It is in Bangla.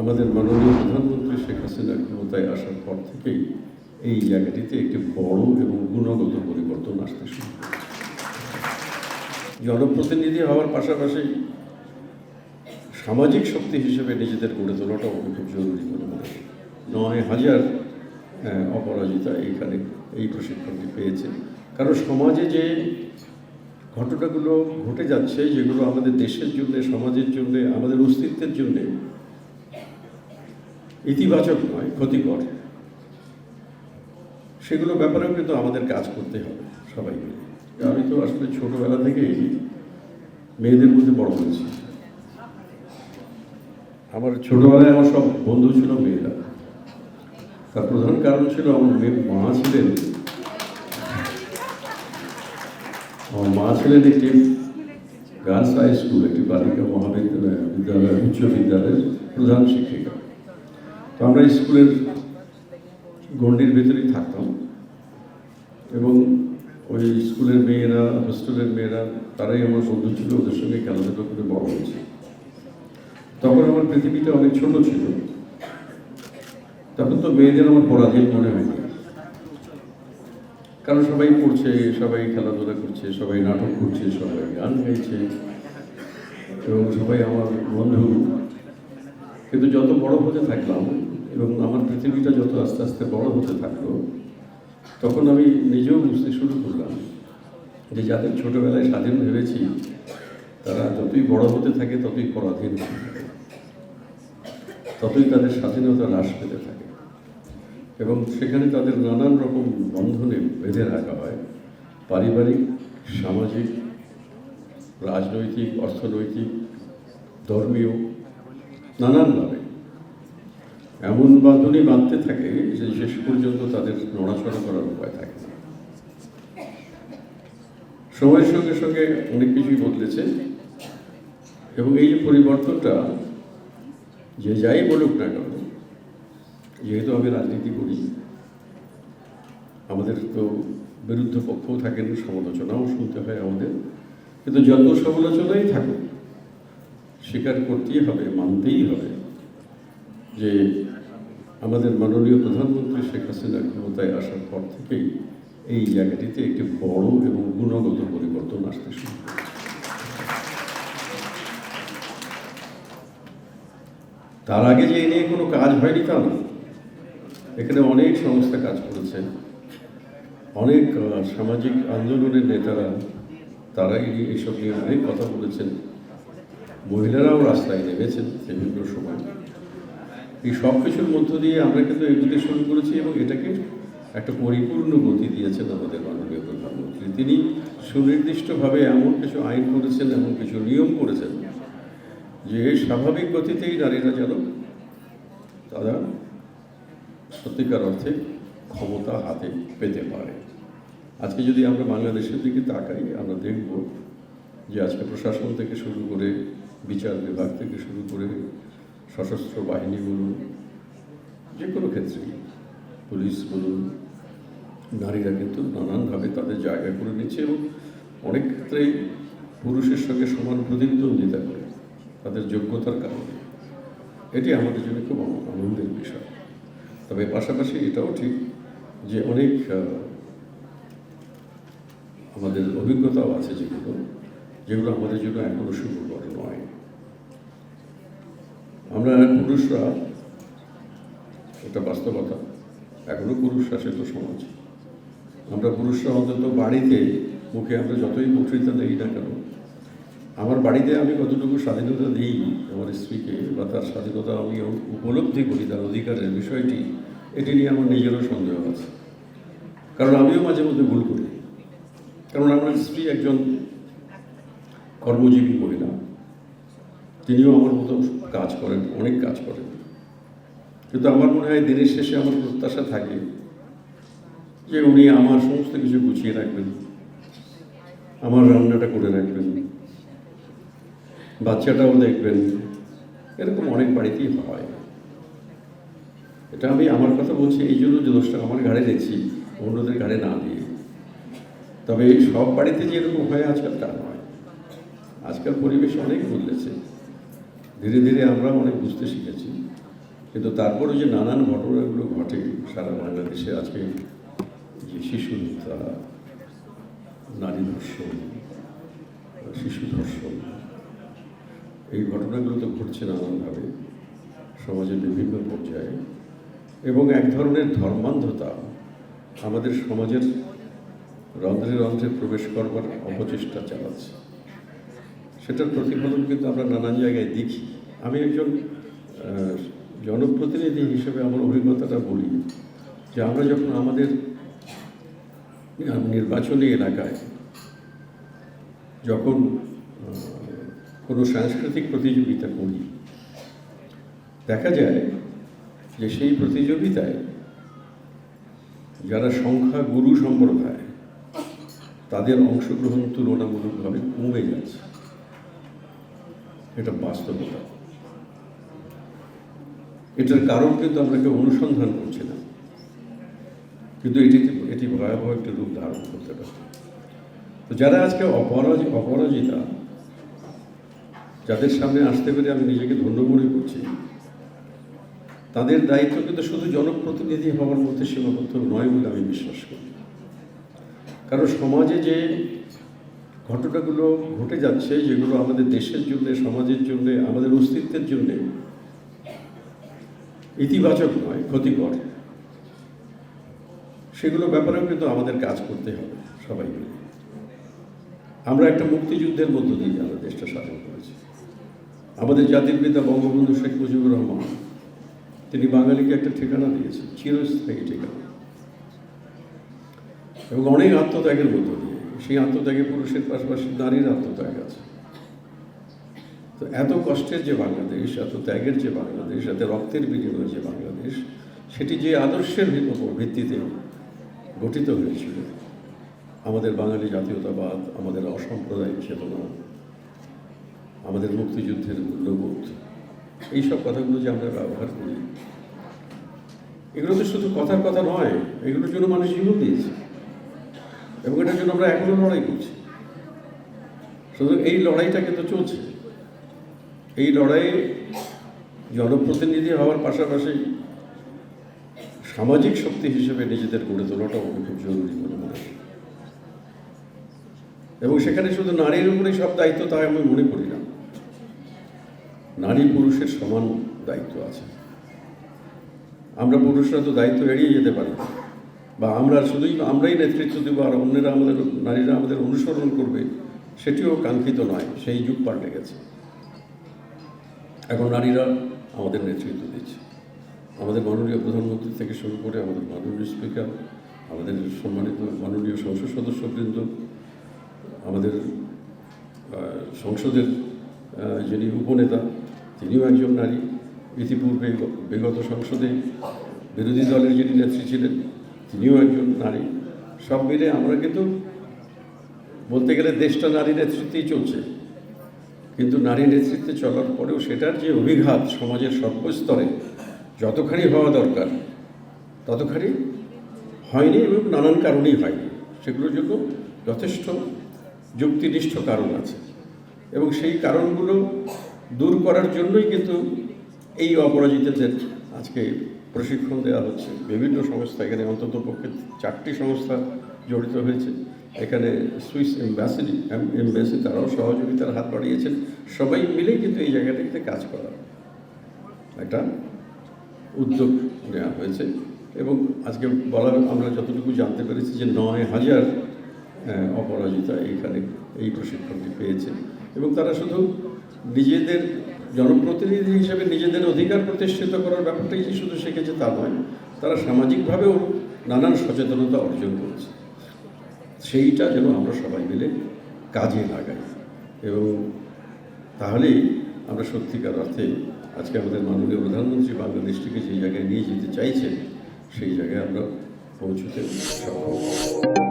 আমাদের মাননীয় প্রধানমন্ত্রী শেখ হাসিনা ক্ষমতায় আসার পর থেকেই এই জায়গাটিতে একটি বড় এবং গুণগত পরিবর্তন আসতে শুরু জনপ্রতিনিধি হওয়ার পাশাপাশি সামাজিক শক্তি হিসেবে নিজেদের গড়ে তোলাটাও খুব জরুরি মনে করি। নয় হাজার অপরাজিতা এইখানে এই প্রশিক্ষণটি পেয়েছে। কারণ সমাজে যে ঘটনাগুলো ঘটে যাচ্ছে, যেগুলো আমাদের দেশের জন্য, সমাজের জন্যে, আমাদের অস্তিত্বের জন্য ইতিবাচক নয়, ক্ষতিকর। সেগুলো ব্যাপারেও কিন্তু আমাদের কাজ করতে হবে, সবাই মিলে। আমি তো আসলে ছোটবেলা থেকেই মেয়েদের মধ্যে বড় হয়েছি। আমার ছোটবেলায় আমার সব বন্ধু ছিল মেয়েরা। তার প্রধান কারণ ছিল আমার মেয়ে মা ছিলেন। আমার মা ছিলেন একটি গার্লস হাই স্কুল, একটি বালিকা মহাবিদ্যালয়, বিদ্যালয়, উচ্চ বিদ্যালয়ের প্রধান শিক্ষিকা। তো আমরা স্কুলের গণ্ডির ভেতরেই থাকতাম। এবং ওই স্কুলের মেয়েরা, হোস্টেলের মেয়েরা, তারাই আমার বন্ধু ছিল, ওদের সঙ্গে খেলাধুলা করে বড় হয়েছে। তখন আমার পৃথিবীটা অনেক ছোট ছিল। তখন তো মেয়েদের আমার পরাধীন মনে হয়নি। কারণ সবাই পড়ছে, সবাই খেলাধুলা করছে, সবাই নাটক করছে, সবাই গান গাইছে। এবং সবাই আমার বন্ধু। কিন্তু যত বড় হতে থাকলাম এবং আমার পৃথিবীটা যত আস্তে আস্তে বড় হতে থাকল, তখন আমি নিজেও বুঝতে শুরু করলাম যে যাদের ছোটবেলায় স্বাধীন ভেবেছি, তারা যতই বড় হতে থাকে, ততই পরাধীন হতে থাকে। ততই তাদের স্বাধীনতা হ্রাস পেতে থাকে এবং সেখানে তাদের নানান রকম বন্ধনে বেঁধে রাখা হয় পারিবারিক, সামাজিক, রাজনৈতিক, অর্থনৈতিক, ধর্মীয় নানানভাবে। এমন বাঁধনই বাঁধতে থাকে যে শেষ পর্যন্ত তাদের নড়াচড়া করার উপায় থাকে সময়ের সঙ্গে সঙ্গে অনেক কিছুই বদলেছে এবং এই যে পরিবর্তনটা, যে যাই বলুক না কেন, যেহেতু আমি রাজনীতি করি, আমাদের তো বিরুদ্ধ পক্ষও থাকেন, সমালোচনাও শুনতে হয় আমাদের, কিন্তু যত সমালোচনাই থাকুক স্বীকার করতেই হবে, মানতেই হবে যে আমাদের মাননীয় প্রধানমন্ত্রী শেখ হাসিনা ক্ষমতায় আসার পর থেকেই এই জায়গাটিতে একটি বড় এবং গুণগত পরিবর্তন আসতে শুরু। তার আগে যে এ নিয়ে কোনো কাজ হয়নি তা না এখানে অনেক সংস্থা কাজ করেছে, অনেক সামাজিক আন্দোলনের নেতারা, তারাই এইসব নিয়ে অনেক কথা বলেছেন মহিলারাও রাস্তায় নেমেছেন বিভিন্ন সময় এই সব কিছুর মধ্য দিয়ে আমরা কিন্তু এগুলি শুরু করেছি এবং এটাকে একটা পরিপূর্ণ গতি দিয়েছেন আমাদের মাননীয় প্রধানমন্ত্রী। তিনি সুনির্দিষ্টভাবে এমন কিছু আইন করেছেন, এমন কিছু নিয়ম করেছেন, যে স্বাভাবিক গতিতেই নারীরা যেন তারা সত্যিকার অর্থে ক্ষমতা হাতে পেতে পারে। আজকে যদি আমরা বাংলাদেশের দিকে তাকাই, আমরা দেখব যে আজকে প্রশাসন থেকে শুরু করে বিচার বিভাগ থেকে শুরু করে সশস্ত্র বাহিনী বলুন, যে কোনো ক্ষেত্রেই পুলিশ বলুন, নারীরা কিন্তু নানানভাবে তাদের জায়গা করে নিচ্ছে এবং অনেক ক্ষেত্রেই পুরুষের সঙ্গে সমান প্রতিদ্বন্দ্বিতা করে তাদের যোগ্যতার কারণে। এটি আমাদের জন্য খুব আনন্দের বিষয়। তবে পাশাপাশি এটাও ঠিক যে অনেক আমাদের অভিজ্ঞতাও আছে যেগুলো। যেগুলো আমাদের জন্য এখনও সুখকর নয়। আমরা পুরুষরা, এটা বাস্তবতা, এখনও পুরুষ শাসিত সমাজ। আমরা পুরুষরা অন্তত বাড়িতে মুখে আমরা যতই বক্তৃতা দিই না কেন, আমার বাড়িতে আমি কতটুকু স্বাধীনতা দিই, আমার স্ত্রীকে বা তার স্বাধীনতা আমি উপলব্ধি করি, তার অধিকারের বিষয়টি, এটি নিয়ে আমার নিজেরও সন্দেহ আছে। কারণ আমিও মাঝে মধ্যে ভুল করি। কারণ আমার স্ত্রী একজন কর্মজীবী মহিলা। তিনিও আমার মতো কাজ করেন, অনেক কাজ করেন। কিন্তু আমার মনে হয় দিনের শেষে আমার প্রত্যাশা থাকে যে উনি আমার সমস্ত কিছু গুছিয়ে রাখবেন, আমার রান্নাটা করে রাখবেন, বাচ্চাটাও দেখবেন, এরকম অনেক বাড়িতেই হয়। এটা আমি আমার কথা বলছি, এই জন্য যে দোষটা আমার ঘাড়ে দেখছি, অন্যদের ঘাড়ে না দিয়ে। তবে সব বাড়িতে যে এরকম হয়, আজকাল তা নয়। আজকাল পরিবেশ অনেক বদলেছে। ধীরে ধীরে আমরা অনেক বুঝতে শিখেছি। কিন্তু তারপরে যে নানান ঘটনাগুলো ঘটে সারা বাংলাদেশে আজকে যে শিশু হত্যা নারী ধর্ষণ, শিশু ধর্ষণ, এই ঘটনাগুলো তো ঘটছে নানানভাবে সমাজের বিভিন্ন পর্যায়ে। এবং এক ধরনের ধর্মান্ধতা আমাদের সমাজের রন্ধ্রে রন্ধ্রে প্রবেশ করবার অপচেষ্টা চালাচ্ছে। সেটার প্রতিফলন কিন্তু আমরা নানান জায়গায় দেখি। আমি একজন জনপ্রতিনিধি হিসেবে আমার অভিজ্ঞতাটা বলি যে আমরা যখন আমাদের নির্বাচনী এলাকায় যখন কোনো সাংস্কৃতিক প্রতিযোগিতা করি, দেখা যায় যে সেই প্রতিযোগিতায় যারা সংখ্যা গুরু সম্প্রদায়, তাদের অংশগ্রহণ তুলনামূলকভাবে কমে যাচ্ছে। এটা বাস্তবতা। এটার কারণ কিন্তু আমরা কেউ অনুসন্ধান করছি না। কিন্তু এটি এটি ভয়াবহ একটি রূপ ধারণ করতে পারে। তো যারা আজকে অপরাজ, অপরাজিতা, যাদের সামনে আসতে পেরে আমি নিজেকে ধন্য মনে করছি, তাদের দায়িত্ব কিন্তু শুধু জনপ্রতিনিধি হওয়ার মধ্যে সীমাবদ্ধ নয় বলে আমি বিশ্বাস করি। কারণ সমাজে যে ঘটনাগুলো ঘটে যাচ্ছে, যেগুলো আমাদের দেশের জন্য, সমাজের জন্য, আমাদের অস্তিত্বের জন্য ইতিবাচক নয়, ক্ষতিকর। সেগুলো ব্যাপারেও কিন্তু আমাদের কাজ করতে হবে সবাই মিলে। আমরা একটা মুক্তিযুদ্ধের মধ্য দিয়ে আমরা দেশটা স্বাধীন করেছি। আমাদের জাতির পিতা বঙ্গবন্ধু শেখ মুজিবুর রহমান, তিনি বাঙালিকে একটা ঠিকানা দিয়েছেন, চিরস্থায়ী ঠিকানা। এবং অনেক আত্মত্যাগের মধ্য দিয়ে। সেই আত্মত্যাগে পুরুষের পাশাপাশি নারীর আত্মত্যাগ আছে। তো এত কষ্টের যে বাংলাদেশ, এত ত্যাগের যে বাংলাদেশ, এত রক্তের বিনিময়ে যে বাংলাদেশ, সেটি যে আদর্শের ভিত্তিতে গঠিত হয়েছিল, আমাদের বাঙালি জাতীয়তাবাদ, আমাদের অসাম্প্রদায়িক চেতনা, আমাদের মুক্তিযুদ্ধের মূল্যবোধ, এইসব কথাগুলো যে আমরা ব্যবহার করি, এগুলো তো শুধু কথার কথা নয়, এগুলোর জন্য মানুষ জীবন দিয়েছে। এবং এটার জন্য আমরা এখনও লড়াই করছি। শুধু এই লড়াইটা কিন্তু চলছে। এই লড়াইয়ে জনপ্রতিনিধি হওয়ার পাশাপাশি সামাজিক শক্তি হিসেবে নিজেদের গড়ে তোলাটাও খুব জরুরি বলে মনে করি। এবং সেখানে শুধু নারীর উপরেই সব দায়িত্ব তাই আমি মনে করি না। নারী পুরুষের সমান দায়িত্ব আছে। আমরা পুরুষরা তো দায়িত্ব এড়িয়ে যেতে পারি না। বা আমরা শুধুই আমরাই নেতৃত্ব দেবো আর অন্যরা আমাদের, নারীরা আমাদের অনুসরণ করবে, সেটিও কাঙ্ক্ষিত নয়, সেই যুগ পাল্টে গেছে। এখন নারীরা আমাদের নেতৃত্ব দিচ্ছে। আমাদের মাননীয় প্রধানমন্ত্রী থেকে শুরু করে আমাদের মাননীয় স্পিকার, আমাদের সম্মানিত মাননীয় সংসদ সদস্যবৃন্দ, আমাদের সংসদের যিনি উপনেতা, তিনিও একজন নারী। ইতিপূর্বে বিগত সংসদে বিরোধী দলের যিনি নেত্রী ছিলেন তিনিও একজন নারী। সব মিলে আমরা কিন্তু বলতে গেলে দেশটা নারী নেতৃত্বেই চলছে। কিন্তু নারী নেতৃত্বে চলার পরেও সেটার যে অভিঘাত সমাজের সর্বস্তরে যতখানি হওয়া দরকার, ততখানি হয়নি এবং নানান কারণেই হয়নি। সেগুলোর জন্য যথেষ্ট যুক্তিনিষ্ঠ কারণ আছে। এবং সেই কারণগুলো দূর করার জন্যই কিন্তু এই অপরাজিতদের আজকে প্রশিক্ষণ দেওয়া হচ্ছে। বিভিন্ন সংস্থা, এখানে অন্তত পক্ষে চারটি সংস্থা জড়িত হয়েছে। এখানে সুইস এম্বাসিডি এম্বাসি তারাও সহযোগিতার হাত বাড়িয়েছেন। সবাই মিলে কিন্তু এই জায়গাটাতে কাজ করা একটা উদ্যোগ নেওয়া হয়েছে। এবং আজকে বলা, আমরা যতটুকু জানতে পেরেছি যে নয় হাজার অপরাজিতা এইখানে এই প্রশিক্ষণটি পেয়েছে। এবং তারা শুধু নিজেদের জনপ্রতিনিধি হিসেবে নিজেদের অধিকার প্রতিষ্ঠিত করার ব্যাপারটাই যে শুধু শিখেছে তা নয়, তারা সামাজিকভাবেও নানান সচেতনতা অর্জন করেছে সেইটা যেন আমরা সবাই মিলে কাজে লাগাই এবং তাহলেই আমরা সত্যিকার অর্থে আজকে আমাদের মাননীয় প্রধানমন্ত্রী বাংলাদেশটিকে যে জায়গায় নিয়ে যেতে চাইছেন, সেই জায়গায় আমরা পৌঁছতে সক্ষম।